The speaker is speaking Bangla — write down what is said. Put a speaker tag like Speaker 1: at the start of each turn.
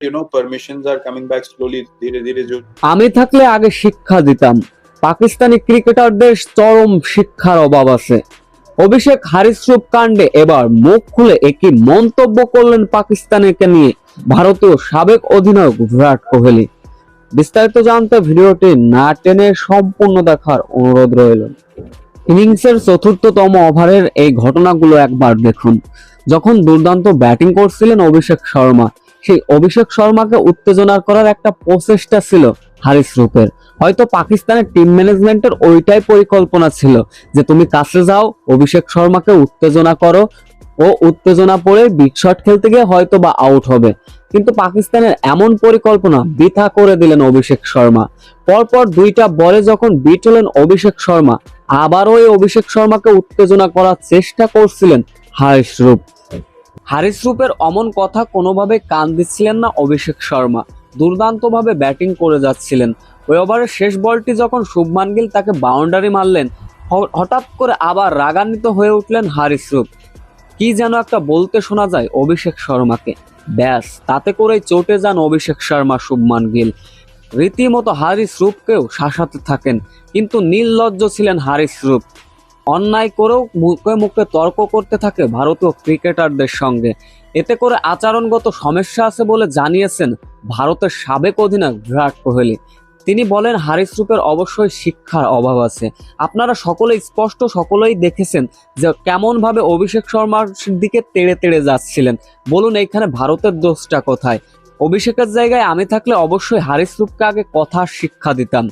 Speaker 1: you know, permissions are coming back slowly, ধীরে ধীরে
Speaker 2: আমি থাকলে আগে শিক্ষা দিতাম। পাকিস্তানি ক্রিকেটারদের চরম শিক্ষার অভাব আছে। অভিষেক হারিসরূপ কাণ্ডে এবার মুখ খুলে একই মন্তব্য করলেন পাকিস্তানকে নিয়ে ভারতীয় সাবেক অধিনায়ক বিরাট কোহলি। বিস্তারিত জানতে ভিডিওটি না টেনে সম্পূর্ণ দেখার অনুরোধ রইল। ইনিংসের চতুর্থতম ওভারের এই ঘটনাগুলো একবার দেখুন। যখন দুর্দান্ত ব্যাটিং করছিলেন অভিষেক শর্মা, সেই অভিষেক শর্মাকে উত্তেজনা করার একটা প্রচেষ্টা ছিল হারিস রূপের। হয়তো পাকিস্তানের টিম ম্যানেজমেন্টের ওইটাই পরিকল্পনা ছিল যে তুমি কাছে যাও, অভিষেক শর্মাকে উত্তেজনা করো ও উত্তেজনা পড়ে বিগ শট খেলতে গিয়ে হয়তো বা আউট হবে। কিন্তু পাকিস্তানের এমন পরিকল্পনা বৃথা করে দিলেন অভিষেক শর্মা। পরপর দুইটা বলে যখন বিট হলেন অভিষেক শর্মা, আবারও এই অভিষেক শর্মাকে উত্তেজনা করার চেষ্টা করছিলেন হারিস রূপ। হারিস রূপের অমন কথা কোনোভাবে কান দিচ্ছিলেন না অভিষেক শর্মা। দুর্দান্তভাবে ব্যাটিং করে যাচ্ছিলেন। ওই ওভারের শেষ বলটি যখন শুভমান গিল তাকে বাউন্ডারি মারলেন হঠাৎ করে আবার রাগান্বিত হয়ে উঠলেন হারিস রূপ। কি যেন একটা বলতে শোনা যায় অভিষেক শর্মাকে। ব্যাস, তাতে করেই চটে যান অভিষেক শর্মা, শুভমান গিল। রীতিমতো হারিস রূপকেও শাসাতে থাকেন, কিন্তু নির্লজ্জ ছিলেন হারিস রূপ। অন্যায় করেও মুখে মুখে তর্ক করতে থাকে ভারতীয় ক্রিকেটারদের সঙ্গে। এতে করে আচরণগত সমস্যা আছে বলে জানিয়েছেন ভারতের সাবেক অধিনায়ক বিরাট কোহলি। তিনি বলেন, হারিস রূপের অবশ্যই শিক্ষার অভাব আছে। আপনারা সকলে স্পষ্ট সকলেই দেখেছেন যে কেমন ভাবে অভিষেক শর্মার দিকে তেড়ে তেড়ে যাচ্ছিলেন। বলুন, এইখানে ভারতের দোষটা কোথায়? অভিষেকের জায়গায় আমি থাকলে অবশ্যই হারিস রূপকে আগে কথা শিক্ষা দিতাম।